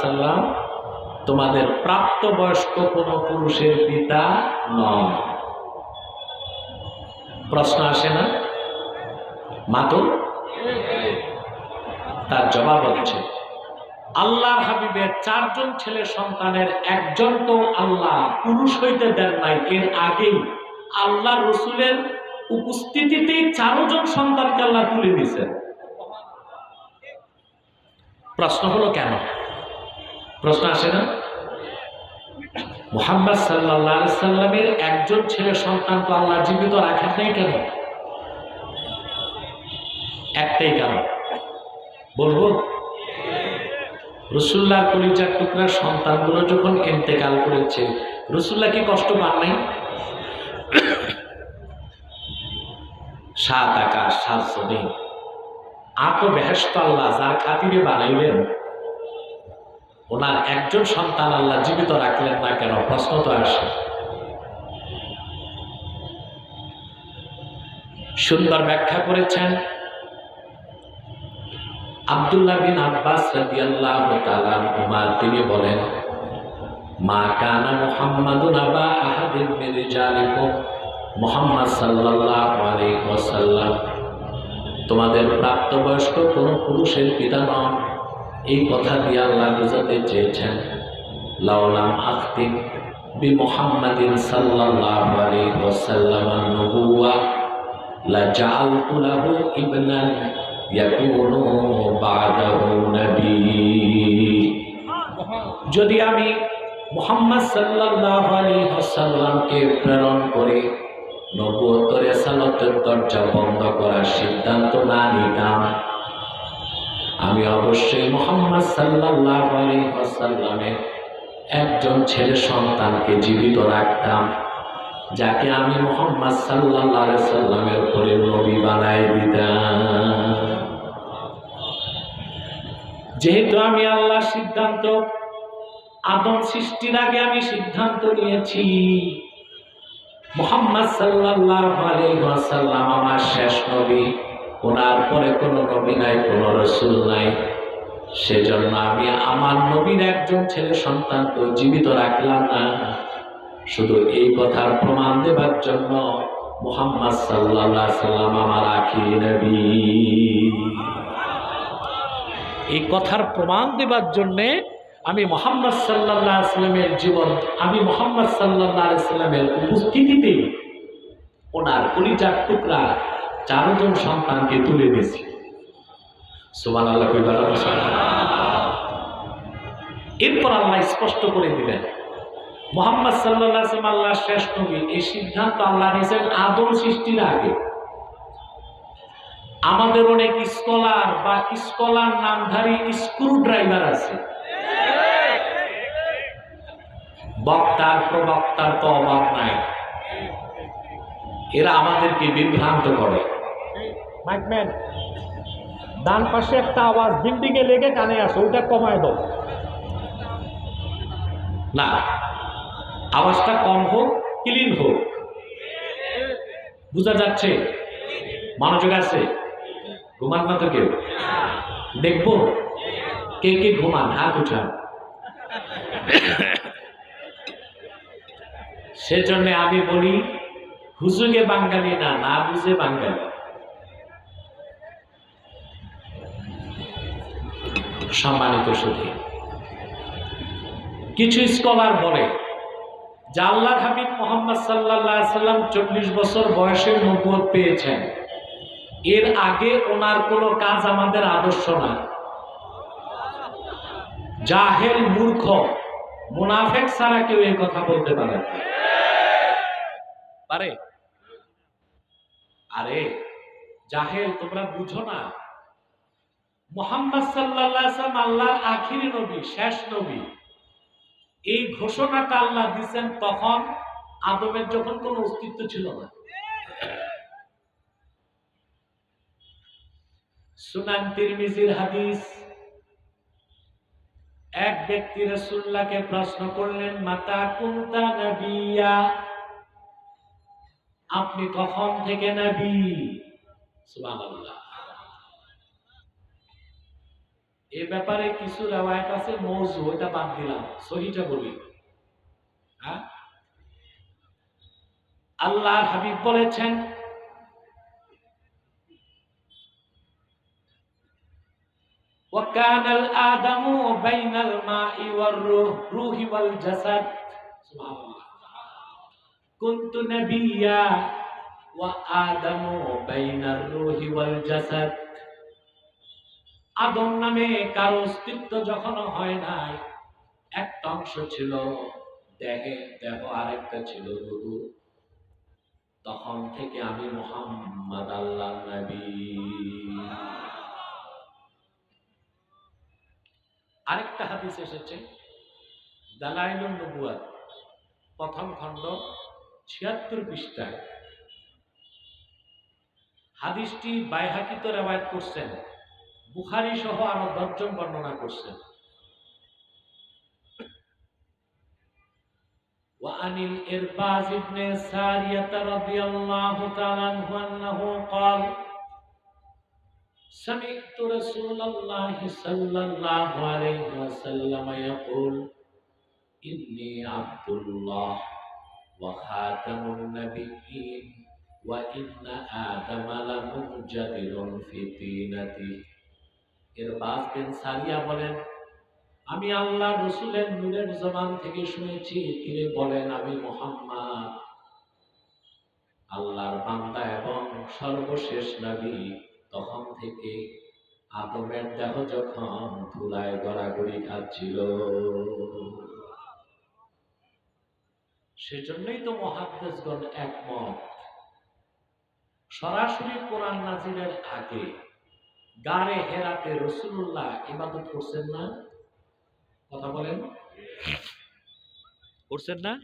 সাল্লাম তোমাদের প্রাপ্তবয়স্ক কোন পুরুষের পিতা নন। প্রশ্ন আসে না? মাতো তার জবাব হচ্ছে, আল্লাহর হাবিবের চারজন ছেলে সন্তানের একজন তো আল্লাহ, পুরুষ হইতে দেন নাই। এর আগেই আল্লাহ রসুলের উপস্থিতিতেই চারজন সন্তানকে আল্লাহ তুলে দিয়েছেন। প্রশ্ন হলো কেন? প্রশ্ন আসে না? মোহাম্মদ সাল্লাহ সাল্লামের একজন ছেলে সন্তান তো আল্লাহ জীবিত রাখেন নাই কেন? একটাই কারণ। বলব রসুল্লাহ কলিজার টুকরার সন্তানগুলো যখন ইন্তেকাল করেছে, রসুল্লাহ কি কষ্ট পান নাই? সাত আকাশ, সাত জমিন। আত বেহেস্ত আল্লাহ যার খাতিরে বানাইলেন। ওনার একজন সন্তান আল্লাহ জীবিত রাখলেন না কেন? প্রশ্ন তো আসে। সুন্দর ব্যাখ্যা করেছেন আব্দুল্লাহ বিন আব্বাস রাদিয়াল্লাহু উমার তিনি বলেন, মা কানা মুহাম্মাদুন আবা আহাদিন মিন রিজালিকুম মুহাম্মদ সাল্লাল্লাহু আলাইহি তোমাদের প্রাপ্তবয়স্ক কোন পুরুষের পিতা নন এই কথা দিয়ে আল্লাহ চেয়েছেন। লাউলাম আখতিম বি মুহাম্মাদিন সাল্লাল্লাহু লা যদি আমি মুহাম্মদ সাল্লাল্লাহু আলাইহি ওয়াসাল্লামকে প্রেরণ করে নবুয়ত রেসালতের দরজা বন্ধ করার সিদ্ধান্ত না। নিতাম আমি অবশ্যই মোহাম্মদ সাল্লাল্লাহু আলাইহি ওয়াসাল্লামের একজন ছেলে সন্তানকে জীবিত রাখতাম, যাকে আমি মোহাম্মদ আলাইহি সাল্লামের উপরে নবী বানায় দিতাম। যেহেতু আমি আল্লাহ সিদ্ধান্ত, আদম সৃষ্টির আগে আমি সিদ্ধান্ত নিয়েছি। মোহাম্মদ সাল্লাল্লাহু আমার শেষ নবী। ওনার পরে কোনো নবী নাই, কোনো রসুল নাই। সেজন্য আমি আমার নবীর একজন ছেলে সন্তানকে জীবিত রাখলাম না। শুধু এই কথার প্রমাণ দেবার জন্য মোহাম্মদ আলাইহি সাল্লাম আমার আখির নবী। এই কথার প্রমাণ দেবার জন্যে আমি মোহাম্মদ সাল্লাহ সাল্লামের জীবন, আমি মোহাম্মদ সাল্লাহ সাল্লামের উপস্থিতিতে ওনার কলিজার টুকরা চারজন সন্তানকে তুলে দিয়েছি। সুমান আল্লাহ কইবার এরপর আল্লাহ স্পষ্ট করে দিলেন, মোহাম্মদ সাল্লাহ আল্লাহ শেষ নবী, এই সিদ্ধান্ত আল্লাহ নিয়েছেন আদম সৃষ্টির আগে। আমাদের অনেক স্কলার বা স্কলার নামধারী স্ক্রু ড্রাইভার আছে। বক্তার প্রবক্তার তো অভাব নাই। এরা আমাদেরকে বিভ্রান্ত করে। মাইকম্যান ডান পাশে একটা আওয়াজ বিল্ডিং এ লেগে কানে আসে ওইটা কমায় দাও। না আওয়াজটা কম হোক ক্লিন হোক। বোঝা যাচ্ছে? মনোযোগ আছে? ঘুমান না তো কেউ? দেখব? কে কে ঘুমান? হাত উঠান। সেজন্য আমি বলি, হুজুগে বাঙালি না না বুঝে বাঙালি। সম্মানিত সুধী কিছু স্কলার বলে, যে আল্লাহ হাবিব মোহাম্মদ সাল্লাহ সাল্লাম চল্লিশ বছর বয়সে নবুয়ত পেয়েছেন। এর আগে ওনার কোনো কাজ আমাদের আদর্শ না। জাহেল মূর্খ, মুনাফেক ছাড়া কেউ এই কথা বলতে পারে না। পারে আরে, জাহেল, তোমরা বুঝো না। মোহাম্মদ সাল্লাম আল্লাহর নবী, শেষ নবী। এই ঘোষণাটা আল্লাহ দিচ্ছেন তখন আদমের যখন অস্তিত্ব ছিল না। সুনান তিরমিজির হাদিস, এক ব্যক্তি রসুল্লাহকে প্রশ্ন করলেন, মাতা কুন্তা নবিয়া? আপনি কখন থেকে নবী সুবহানাল্লাহ এ ব্যাপারে কিছু রেওয়ায়ত আছে মৌজু ওইটা বাদ দিলাম সহিটা বলি হ্যাঁ আল্লাহর হাবিব বলেছেন وكان الآدم بين الماء والروح روح والجسد سبحان الله কুন্তু নবিয়া ওয়া আদামু বাইনার রূহি আদম নামে কারও অস্তিত্ব যখন হয় নাই, একটা অংশ ছিল দেহে দেহ আরেকটা ছিল রুহু। তখন থেকে আমি মোহাম্মদ আল্লাহ নবী। আরেকটা হাদিস এসেছে দালাইলুন নবুয়াত প্রথম খণ্ড ছিয়াত্তর পৃষ্ঠায় হাদিসটি বাইহাকিত রেওয়ায়ত করছেন বুখারি সহ আরো দশজন বর্ণনা করছেন وعن الإرباز بن سارية رضي الله تعالى عنه أنه قال سمعت رسول الله صلى الله عليه وسلم يقول إني عبد الله وخاتم النبيين وإن آدم لمنجدر في طينته ইরবাজ বিন সারিয়া বলেন আমি আল্লাহ রসুলের নূরের জবান থেকে শুনেছি তিনি বলেন আমি মোহাম্মদ আল্লাহর বান্দা এবং সর্বশেষ নবী তখন থেকে আদমের দেহ যখন ধুলায় গড়াগড়ি খাচ্ছিল সেজন্যই তো মহাদ্দেশগণ একমত। সরাসরি কোরআন নাজিরের আগে গাড়ে হেরাতে রসুল্লাহ ইবাদত করছেন না? কথা বলেন। করছেন না?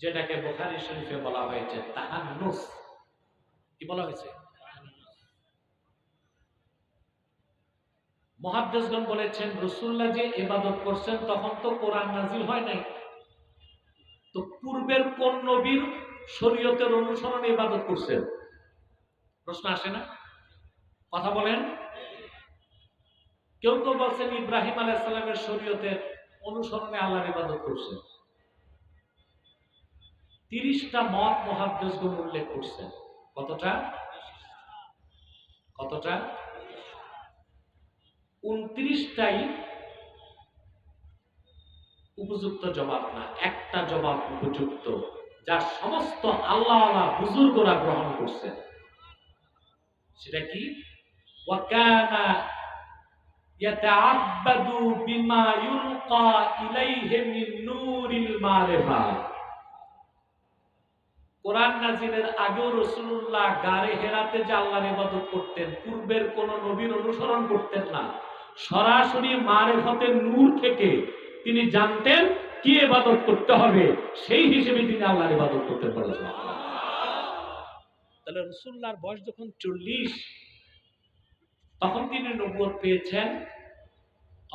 যেটাকে বোখারি শরীফে বলা হয়েছে তাহান্নুস। কি বলা হয়েছে? মহাদ্দেশগণ বলেছেন রসুল্লাহ যে ইবাদত করছেন, তখন তো কোরআন নাজিল হয় নাই। তো পূর্বের কোন নবীর শরীয়তের অনুসরণে ইবাদত করছেন? প্রশ্ন আসে না? কথা বলেন। কেউ কেউ বলছেন, ইব্রাহিম আলাইসাল্লামের শরীয়তের অনুসরণে আল্লাহর ইবাদত করছেন। তিরিশটা মত মহাদ্দেশগুণ উল্লেখ করছেন। কতটা? কতটা? উনত্রিশটাই উপযুক্ত জবাব না, একটা জবাব উপযুক্ত, যা সমস্ত আল্লাহ বুজুর্গরা গ্রহণ করছেন সেটা কি? বিমা মিন নূরিল মারিফা। কোরআন নাজিলের আগেও রসুল্লাহ গারে হেরাতে যে আল্লাহর ইবাদত করতেন, পূর্বের কোন নবীর অনুসরণ করতেন না। সরাসরি মারেফতের নূর থেকে তিনি জানতেন কি ইবাদত করতে হবে, সেই হিসেবে তিনি আল্লাহর ইবাদত করতে পারেন তাহলে রসুল্লাহর বয়স যখন চল্লিশ, তখন তিনি নবুয়ত পেয়েছেন।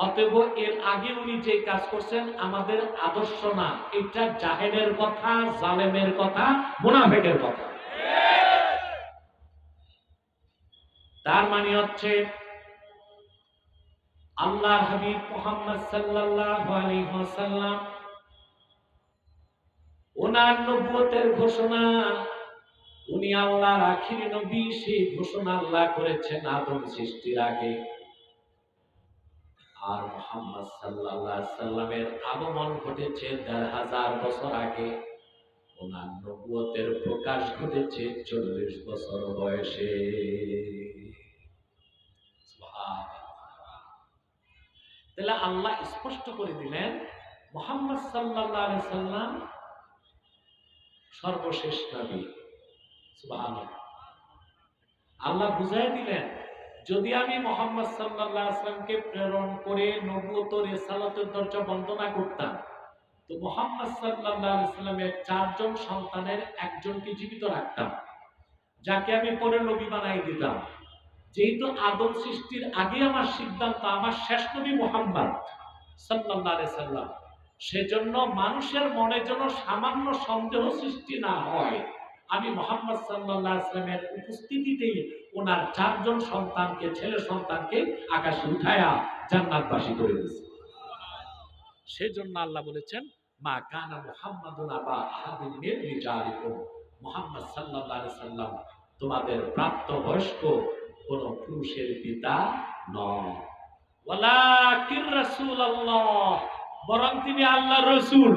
অতএব এর আগে উনি যে কাজ করছেন, আমাদের আদর্শ না। এটা জাহেদের কথা, জালেমের কথা, মুনাফেকের কথা। তার মানে হচ্ছে, আল্লাহর হাবিব মোহাম্মদ সাল্লাল্লাহু আলাইহি ওয়াসাল্লাম, ওনার নবুয়তের ঘোষণা, উনি আল্লাহর আখিরি নবী, সেই ঘোষণা আল্লাহ করেছেন আদম সৃষ্টির আগে। আর মোহাম্মদ আলাইহি সাল্লামের আগমন ঘটেছে দেড় হাজার বছর আগে। ওনার নবুয়তের প্রকাশ ঘটেছে চল্লিশ বছর বয়সে। তাহলে আল্লাহ স্পষ্ট করে দিলেন, মোহাম্মদ আলাইহি সাল্লাম সর্বশেষ নবী। আল্লাহ বুঝাই দিলেন যদি আমি মোহাম্মদ আলাইহি আসলামকে প্রেরণ করে নবুয়ত রেসালতের দরজা বন্ধ না করতাম, তো মোহাম্মদ আলাইহি চারজন সন্তানের একজনকে জীবিত রাখতাম, যাকে আমি পরে নবী বানাই দিতাম। যেহেতু আদম সৃষ্টির আগে আমার সিদ্ধান্ত, আমার শেষ নবী মোহাম্মদ আলাইহি সাল্লাম। সেজন্য মানুষের মনে যেন সামান্য সন্দেহ সৃষ্টি না হয়। আমি মোহাম্মদ সাল্লাহ আসলামের উপস্থিতিতেই ওনার চারজন সন্তানকে, ছেলে সন্তানকে আকাশে উঠায়া জান্নাতবাসী করে দিয়েছে। সেজন্য আল্লাহ বলেছেন, মা কানা মুহাম্মদ সাল্লাম তোমাদের প্রাপ্ত বয়স্ক কোন পুরুষের পিতা নন। ওয়ালাকির বরং তিনি আল্লাহর রাসূল।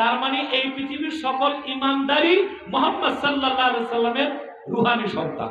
তার মানে এই পৃথিবীর সকল ইমানদারি মোহাম্মদ সাল্লাহ সাল্লামের রুহানি সন্তান।